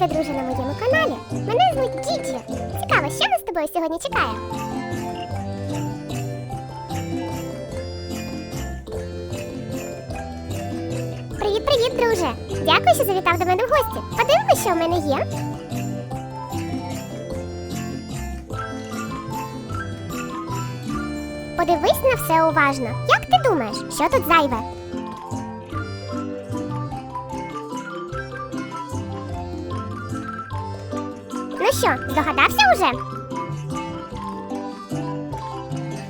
тебе, друже, на моєму каналі. Мене звуть Діджі. Цікаво, що нас з тобою сьогодні чекає? Привіт, привіт, друже! Дякую, що завітав до мене в гості. Подивимось, що в мене є. Подивись на все уважно. Як ти думаєш, що тут зайве? Ну що, здогадався уже?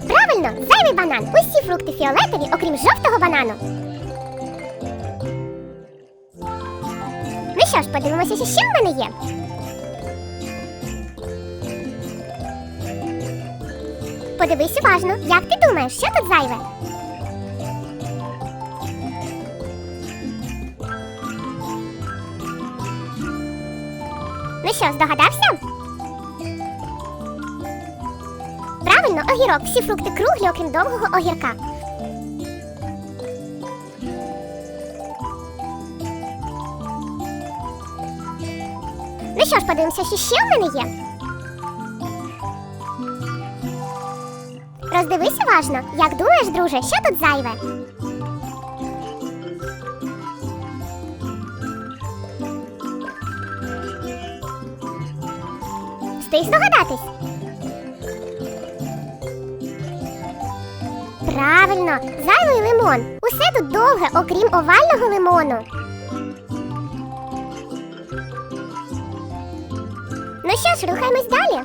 Правильно, зайвий банан. Усі фрукти фіолетові, окрім жовтого банану. Ну що ж, подивимося, що ще в мене є. Подивись уважно, як ти думаєш, що тут зайве? Ну що, здогадався? Правильно, огірок. Всі фрукти круглі, окрім довгого огірка. Ну що ж, подивимося, що ще в мене є. Роздивись уважно. Як думаєш, друже, що тут зайве? Встиг здогадатись? Правильно, зайвий лимон. Усе тут довге, окрім овального лимону. Ну що ж, рухаємось далі.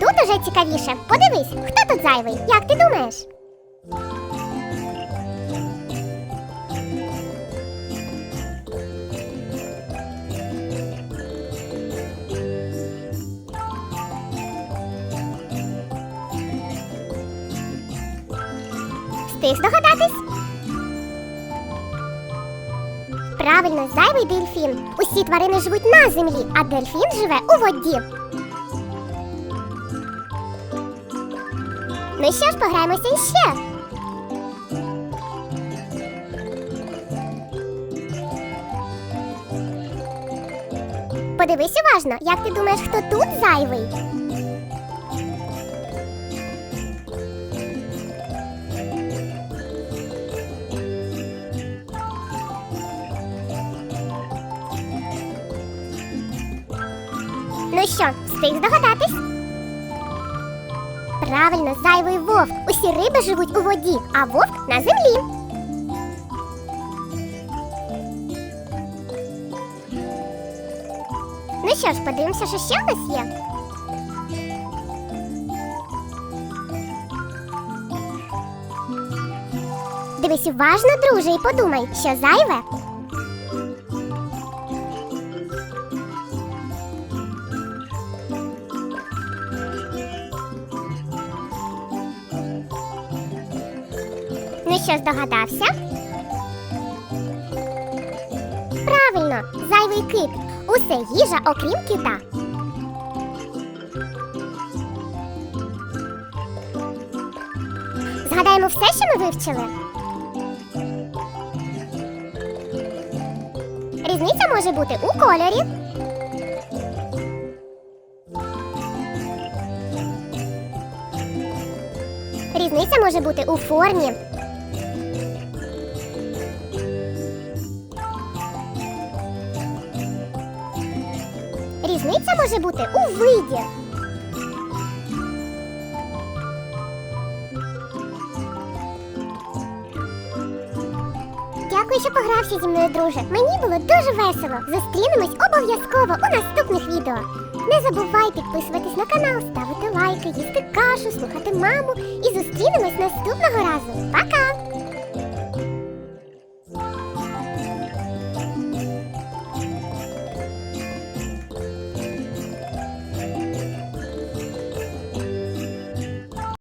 Тут уже цікавіше. Подивись, хто тут зайвий? Як ти думаєш? Встиг здогадатись? Правильно, зайвий дельфін. Усі тварини живуть на землі, а дельфін живе у воді. Ну що ж, пограємося іще. Подивись уважно, як ти думаєш, хто тут зайвий? Що, встиг здогадатись? Правильно, зайвий вовк. Усі риби живуть у воді, а вовк на землі. Ну що ж, подивимося, що ще в нас є. Дивись уважно, друже, і подумай, що зайве. Ну що, здогадався? Правильно, зайвий кит. Усе їжа, окрім кита. Згадаємо все, що ми вивчили. Різниця може бути у кольорі. Різниця може бути у формі. Різниця може бути у виді. Дякую, що погрався зі мною, друже. Мені було дуже весело. Зустрінемось обов'язково у наступних відео. Не забувай підписуватись на канал, ставити лайки, їсти кашу, слухати маму і зустрінемось наступного разу. Пока!